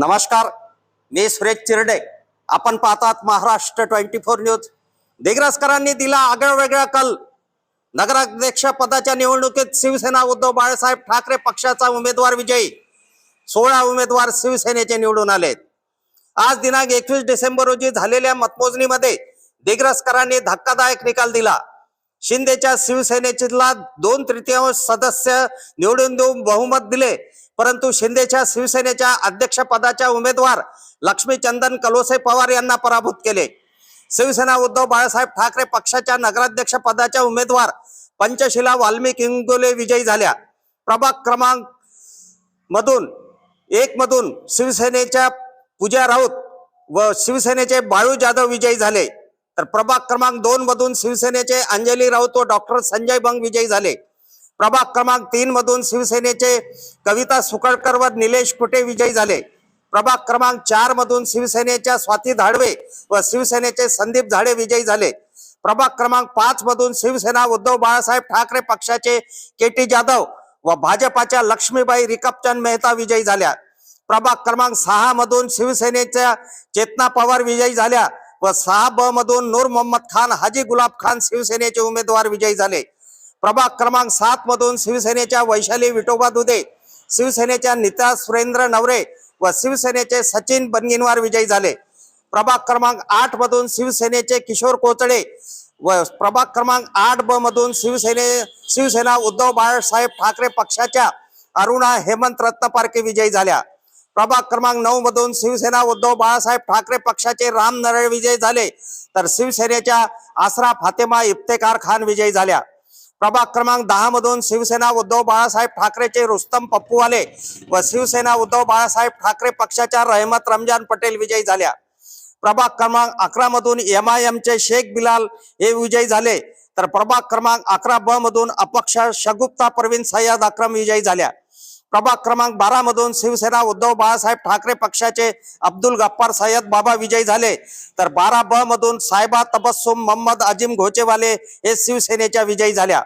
नमस्कार मी सुरेश चिरडे. आपण पाहतात महाराष्ट्र ट्वेंटी फोर न्यूज. दिग्रसकरांनी दिला आगळा वेगळा कल. नगराध्यक्ष पदाच्या निवडणुकीत शिवसेना उद्धव बाळासाहेब ठाकरे पक्षाचा उमेदवार विजयी. सोळा उमेदवार शिवसेनेचे निवडून आलेत. आज दिनांक एकवीस डिसेंबर रोजी झालेल्या मतमोजणीमध्ये दिग्रसकरांनी धक्कादायक निकाल दिला. शिंदेच्या शिवसेनेला दोन तृतीयांश सदस्य निवडून देऊन बहुमत दिले. परंतु शिंदेच्या शिवसेनेच्या अध्यक्षपदाच्या उमेदवार लक्ष्मीचंदन कलोसे पवार यांना पराभूत केले. शिवसेना उद्धव बाळासाहेब ठाकरे पक्षाच्या नगराध्यक्ष पदाच्या उमेदवार पंचशिला वाल्मिक इंगोले विजयी झाल्या. प्रभाग क्रमांक मधून एक मधून शिवसेनेच्या पूजा राऊत व शिवसेनेचे बाळू जाधव विजयी झाले. तर प्रभाग क्रमांक दोन मधून शिवसेनेचे अंजली राऊत व डॉक्टर संजय बंग विजयी झाले. प्रभाग क्रमांक तीन मधून शिवसेनेचे कविता सुकळकर व निलेश कुटे विजयी झाले. प्रभाग क्रमांक चार मधून शिवसेनेच्या स्वाती धाडवे व शिवसेनेचे संदीप झाडे विजयी झाले. प्रभाग क्रमांक पाच मधून शिवसेना उद्धव बाळासाहेब ठाकरे पक्षाचे के टी जाधव व भाजपाच्या लक्ष्मीबाई रिकपचंद मेहता विजयी झाल्या. प्रभाग क्रमांक सहा मधून शिवसेनेच्या चेतना पवार विजयी झाल्या व सहा ब मधून नूर मोहम्मद खान हाजी गुलाब खान शिवसेनेचे उमेदवार विजयी झाले. प्रभाग क्रमांक सात मधून शिवसेनेच्या वैशाली विठोबा दुधे शिवसेनेच्या नीता सुरेंद्र नवरे व शिवसेनेचे सचिन बनगिनवार विजयी झाले. प्रभाग क्रमांक आठ मधून शिवसेनेचे किशोर कोचडे व प्रभाग क्रमांक आठ ब मधून शिवसेने शिवसेना उद्धव बाळासाहेब ठाकरे पक्षाच्या अरुणा हेमंत रत्नपारखे विजयी झाल्या. प्रभाग क्रमांक नऊ मधून शिवसेना उद्धव बाळासाहेब ठाकरे पक्षाचे राम नरळ विजयी झाले. तर शिवसेनेच्या आसरा फातेमा इफ्तेकार खान विजयी झाल्या. प्रभाग क्रमांक दहा मधून शिवसेना उद्धव बाळासाहेब ठाकरेचे रुस्तम पप्पूवाले व शिवसेना उद्धव बाळासाहेब ठाकरे पक्षाच्या रहमत रमजान पटेल विजयी झाल्या. प्रभाग क्रमांक अकरा मधून एम आय एम चे शेख बिलाल हे विजयी झाले. तर प्रभाग क्रमांक अकरा ब मधून अपक्ष शगुप्ता परवीन सय्यद अक्रम विजयी झाल्या. प्रभाग क्रमांक बारा मधून शिवसेना उद्धव बाळासाहेब ठाकरे पक्षाचे अब्दुल गप्पार सय्यद बाबा विजयी झाले. तर बारा ब मधून साहेबा तबस्सुम मोहम्मद अजिम घोचेवाले हे शिवसेनेच्या विजयी झाल्या.